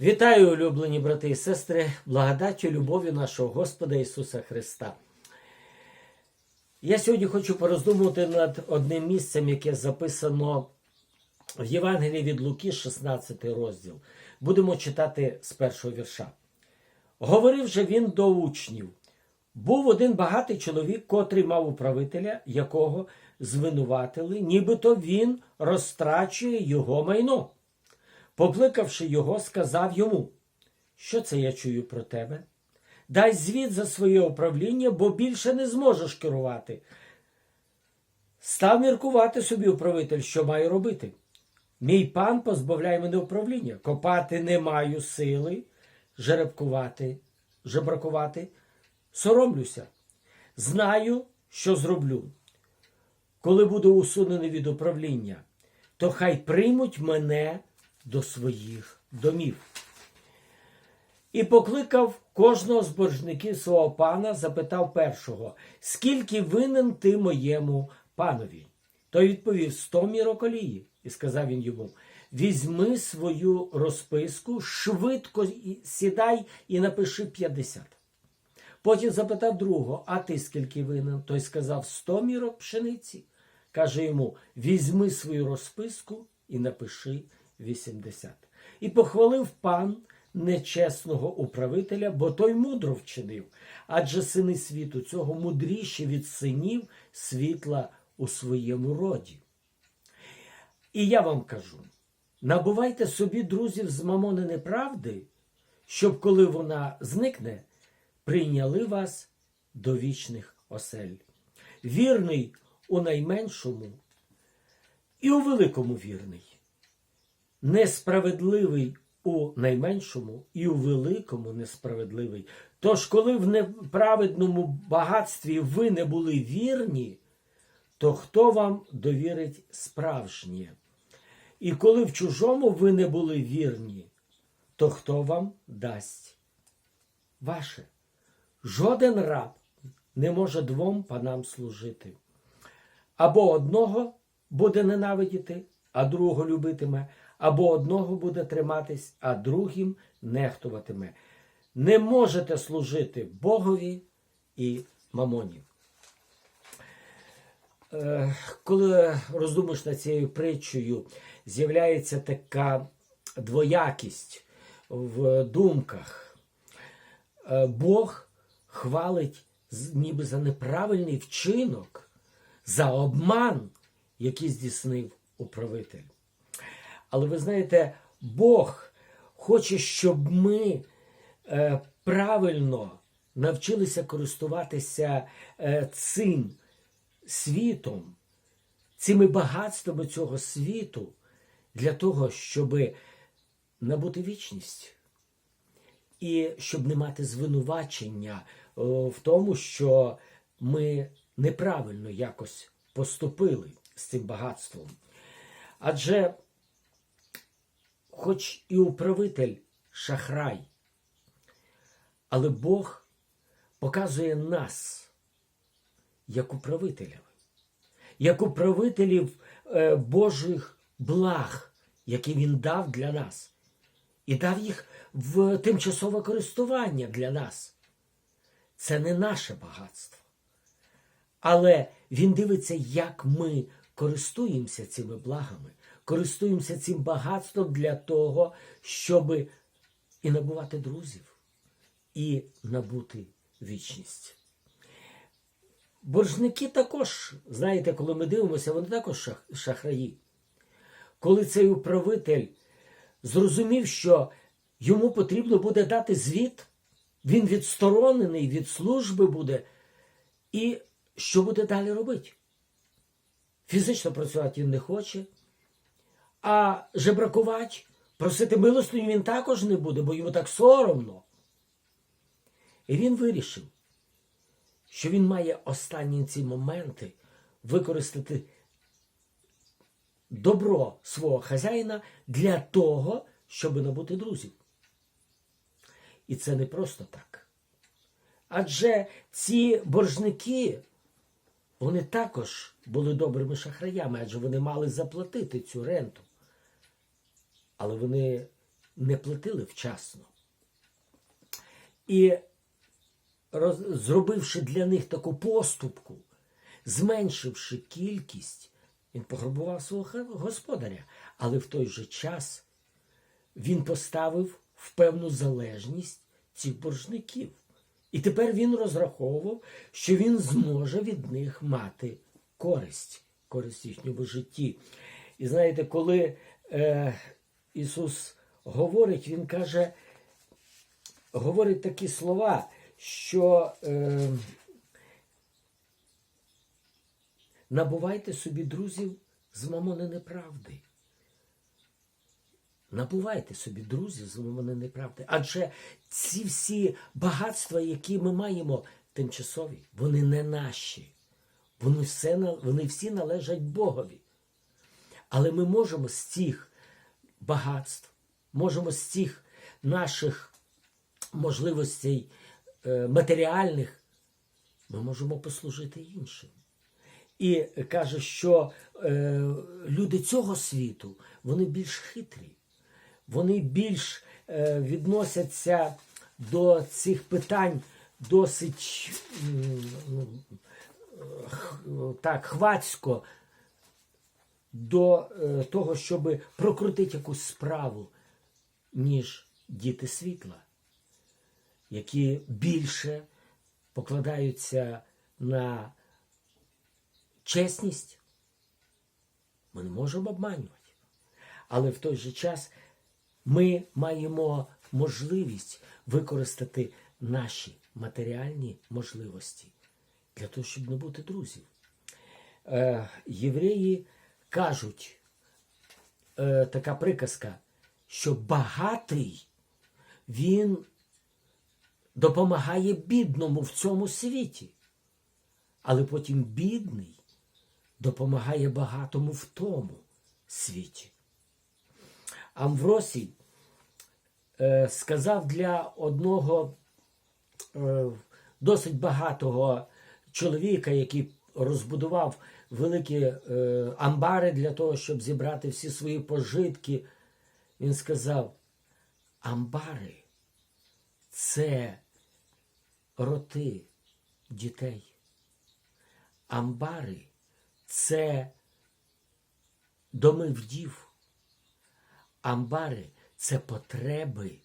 Вітаю, улюблені брати і сестри, благодаттю любові нашого Господа Ісуса Христа. Я сьогодні хочу пороздумувати над одним місцем, яке записано в Євангелії від Луки, 16 розділ. Будемо читати з першого вірша. Говорив же він до учнів. Був один багатий чоловік, котрий мав управителя, якого звинуватили, нібито він розтрачує його майно. Покликавши його, сказав йому, що це я чую про тебе? Дай звіт за своє управління, бо більше не зможеш керувати. Став міркувати собі управитель, що має робити. Мій пан позбавляє мене управління. Копати не маю сили, жеребкувати, жебракувати. Соромлюся. Знаю, що зроблю. Коли буду усунений від управління, то хай приймуть мене до своїх домів. І покликав кожного з боржників свого пана, запитав першого, скільки винен ти моєму панові? Той відповів сто мірок олії. І сказав він йому: візьми свою розписку, швидко сідай і напиши 50. Потім запитав другого, а ти скільки винен? Той сказав сто мірок пшениці. Каже йому: візьми свою розписку і напиши 80. І похвалив пан нечесного управителя, бо той мудро вчинив. Адже сини світу цього мудріші від синів світла у своєму роді. І я вам кажу: набувайте собі друзів з мамони неправди, щоб коли вона зникне, прийняли вас до вічних осель. Вірний у найменшому і у великому вірний. Несправедливий у найменшому і у великому несправедливий. Тож, коли в неправедному багатстві ви не були вірні, то хто вам довірить справжнє? І коли в чужому ви не були вірні, то хто вам дасть ваше? Жоден раб не може двом панам служити. Або одного буде ненавидіти, а другого любитиме, або одного буде триматись, а другим нехтуватиме. Не можете служити Богові і мамоні. Е, Коли роздумуєш над цією притчею, з'являється така двоякість в думках. Е, Бог хвалить ніби за неправильний вчинок, за обман, який здійснив управитель. Але ви знаєте, Бог хоче, щоб ми е, правильно навчилися користуватися е, цим світом, цими багатствами цього світу для того, щоб набути вічність і щоб не мати звинувачення в тому, що ми неправильно якось поступили з цим багатством. Адже, хоч і управитель шахрай, але Бог показує нас як управителів, як управителів е, Божих благ, які Він дав для нас, і дав їх в тимчасове користування для нас. Це не наше багатство. Але він дивиться, як ми користуємося цими благами, користуємося цим багатством для того, щоб і набувати друзів, і набути вічність. Боржники також, знаєте, коли ми дивимося, вони також шахраї. Коли цей управитель зрозумів, що йому потрібно буде дати звіт, він відсторонений від служби буде, і що буде далі робити? Фізично працювати він не хоче, а жебракувати, просити милостиню він також не буде, бо йому так соромно. І він вирішив, що він має останні ці моменти використати добро свого хазяїна для того, щоб набути друзів. І це не просто так. Адже ці боржники, вони також були добрими шахраями, адже вони мали заплатити цю ренту. Але вони не платили вчасно. І роз, зробивши для них таку поступку, зменшивши кількість, він пограбував свого господаря, але в той же час він поставив в певну залежність цих боржників. І тепер він розраховував, що він зможе від них мати користь, користь їхньому житті. І знаєте, коли е, Ісус говорить, Він каже, говорить такі слова, що е, набувайте собі друзів з мамони неправди. Набувайте собі друзів з мамони неправди. Адже ці всі багатства, які ми маємо, тимчасові, вони не наші. Вони, все, вони всі належать Богові. Але ми можемо з цих багатств, можемо з цих наших можливостей е, матеріальних, ми можемо послужити іншим. І каже, що е, люди цього світу вони більш хитрі, вони більш е, відносяться до цих питань досить ну, так, хвацько до е, того, щоб прокрутити якусь справу, ніж діти світла, які більше покладаються на чесність. Ми не можемо обманювати. Але в той же час ми маємо можливість використати наші матеріальні можливості для того, щоб не бути друзів. Е, євреї кажуть, е, така приказка, що багатий він допомагає бідному в цьому світі, але потім бідний допомагає багатому в тому світі. Амвросій сказав для одного е, досить багатого чоловіка, який розбудував великі е, амбари для того, щоб зібрати всі свої пожитки. Він сказав: амбари це роти дітей. Амбари це доми вдів. Амбари це потреби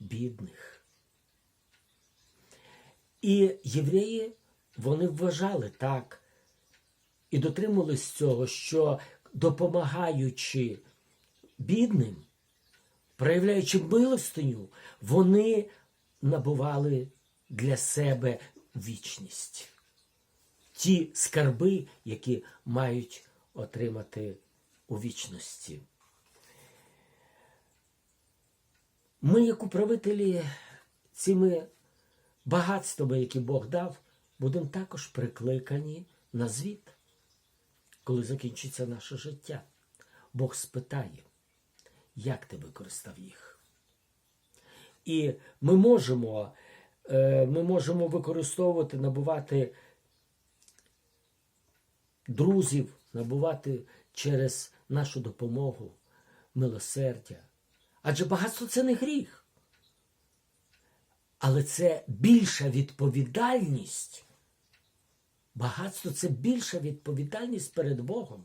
бідних. І євреї вони вважали так і дотримувались цього, що допомагаючи бідним, проявляючи милостиню, вони набували для себе вічність. Ті скарби, які мають отримати у вічності. Ми, як управителі цими багатствами, які Бог дав, будемо також прикликані на звіт, коли закінчиться наше життя. Бог спитає, як ти використав їх. І ми можемо, е, ми можемо використовувати, набувати друзів, набувати через нашу допомогу, милосердя. Адже багатство це не гріх. Але це більша відповідальність. Багатство це більша відповідальність перед Богом.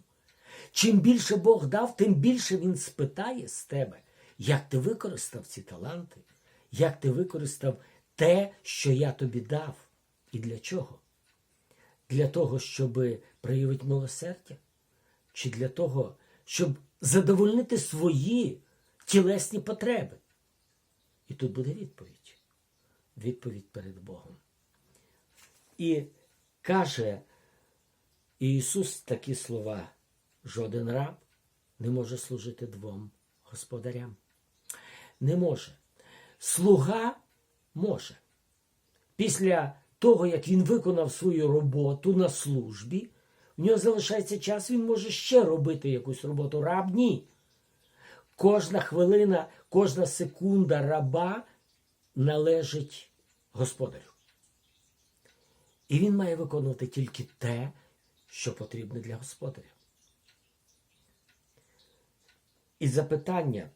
Чим більше Бог дав, тим більше Він спитає з тебе, як ти використав ці таланти, як ти використав те, що я тобі дав. І для чого? Для того, щоб проявити милосердя? Чи для того, щоб задовольнити свої тілесні потреби? І тут буде відповідь. Відповідь перед Богом. І каже Ісус такі слова: жоден раб не може служити двом господарям. Не може. Слуга може. Після того, як він виконав свою роботу на службі, в нього залишається час, він може ще робити якусь роботу. Раб ні. Кожна хвилина, кожна секунда раба належить господарю. І він має виконувати тільки те, що потрібне для господаря. І запитання,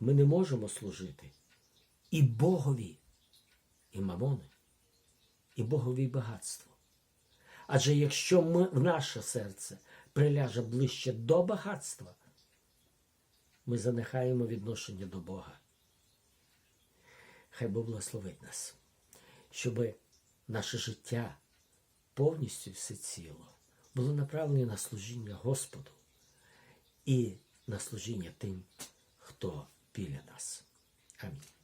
ми не можемо служити і Богові, і мамони, і Богові багатству. Адже якщо ми, в наше серце приляже ближче до багатства, ми занехаємо відношення до Бога. Хай Бог благословить нас, щоб наше життя повністю все ціло було направлене на служіння Господу і на служіння тим, хто біля нас. Амінь.